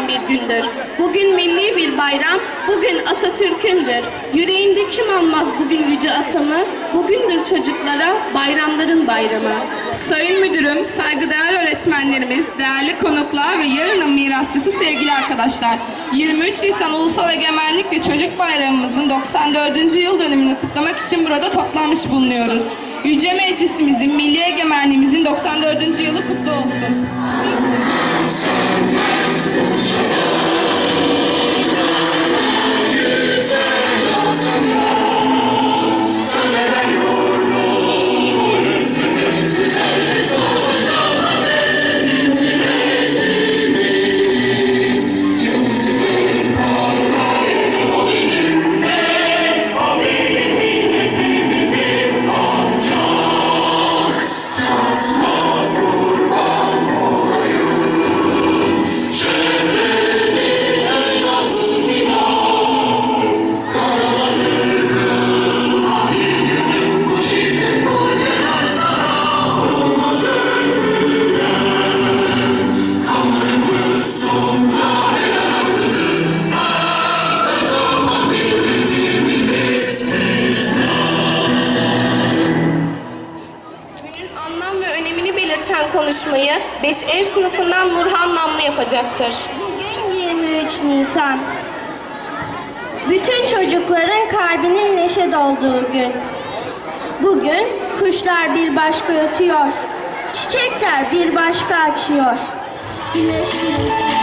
vuran bir gündür. Bugün milli bir bayram, bugün Atatürk'ündür. Yüreğinde kim almaz bugün yüce atamı, bugündür çocuklara bayramların bayramı. Sayın Müdürüm, saygıdeğer öğretmenlerimiz, değerli konuklar ve yarının mirasçısı sevgili arkadaşlar. 23 Nisan Ulusal Egemenlik ve Çocuk Bayramımızın 94. yıl dönümünü kutlamak için burada toplanmış bulunuyoruz. Yüce Meclisimizin, milli egemenliğimizin 94. yılı kutlu olsun. Jesus. Konuşmayı 5E sınıfından Nurhan Namlı yapacaktır. Bugün 23 Nisan. Bütün çocukların kalbinin neşe dolduğu gün. Bugün kuşlar bir başka ötüyor. Çiçekler bir başka açıyor. Güneş gülümsüyor.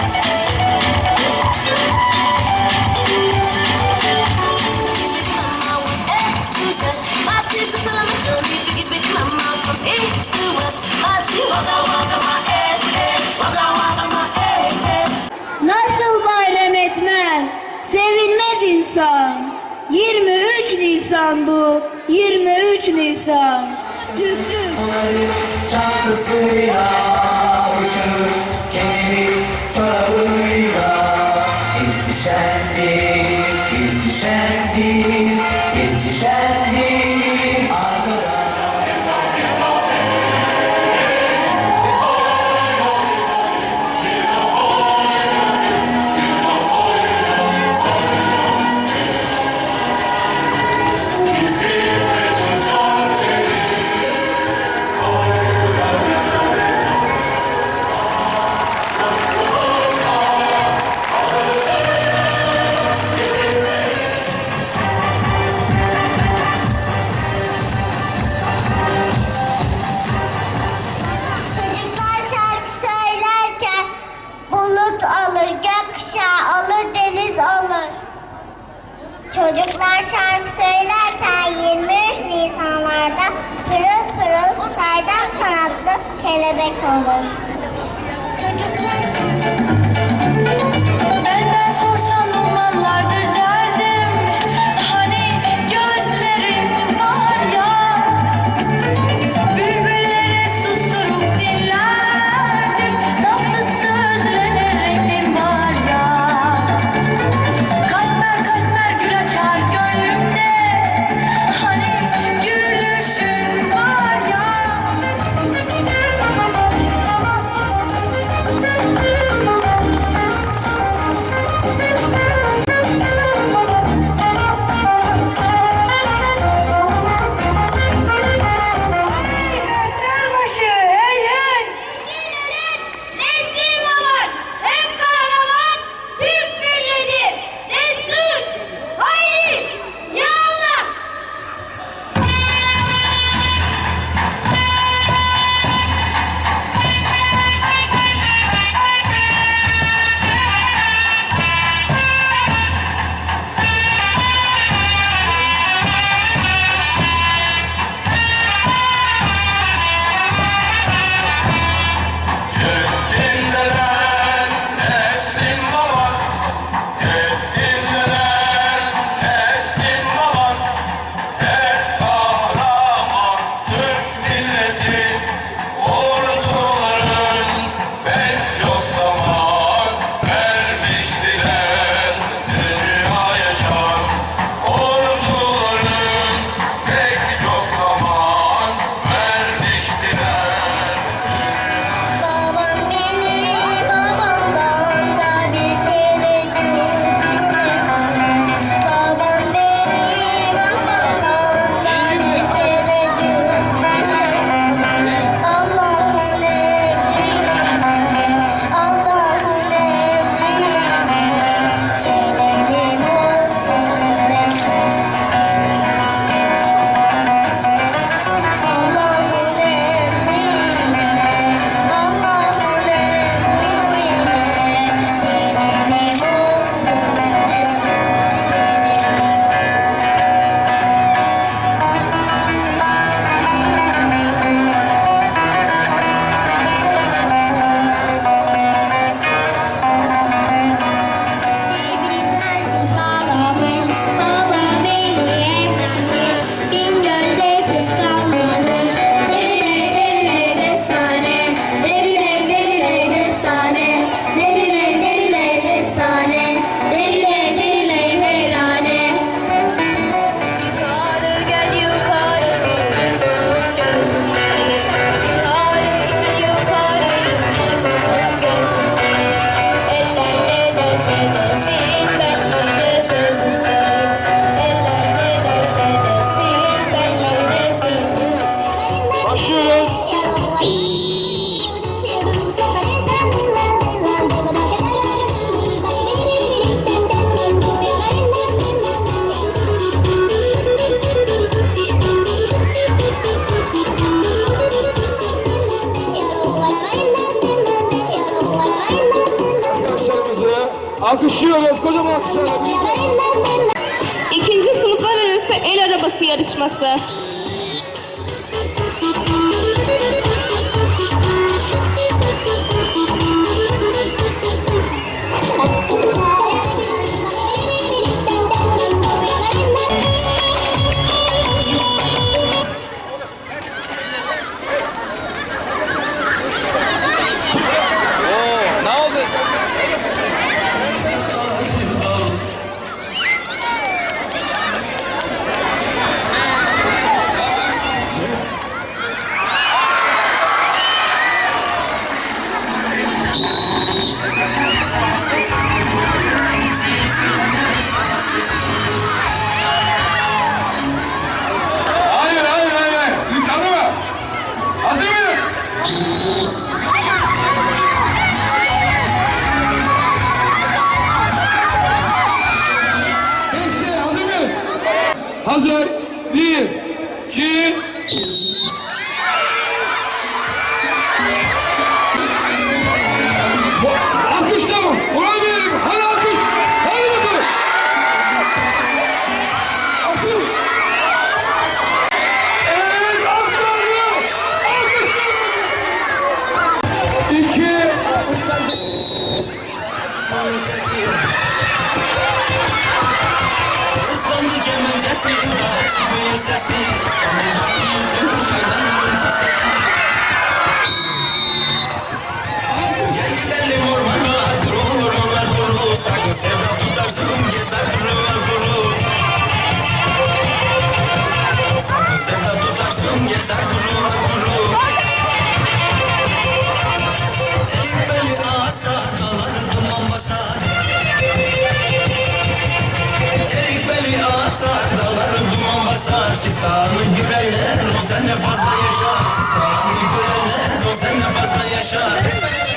Nasıl bayram etmez? Sevinmez insan. 23 Nisan bu. 23 Nisan. Düklük. çantasıyla uçur kendini çorabıyla İstişendir, kelebek olur. Alkışlıyoruz. Kocaman alkışlarla. İkinci sınıflar arası el arabası yarışması. Hazır. Bir, sevda tutarsın Gezer kurular kuru sevda tutarsın Gezer kurular kuru Elif beli aşar Dağları duman başar. Elif beli asar, dağları duman basar Şisanı görenler, o sene fazla yaşar. Şisanı görenler, o sene fazla yaşar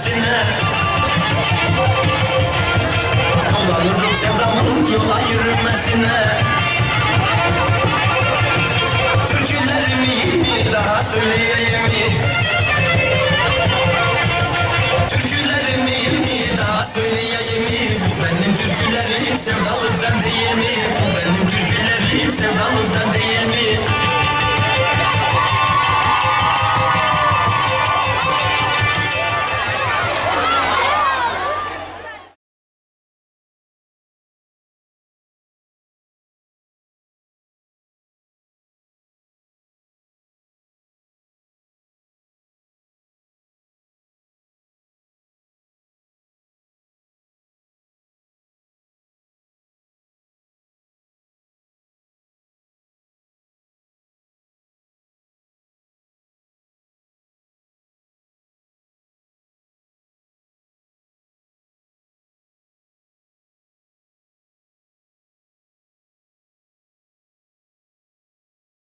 yürümesine Dolanırım sevdamın yola yürümesine Türkülerimi daha söyleyeyim mi? Türkülerimi daha söyleyeyim mi? Bu benim türkülerim sevdalıktan değil mi? Bu benim türkülerim sevdalıktan değil mi?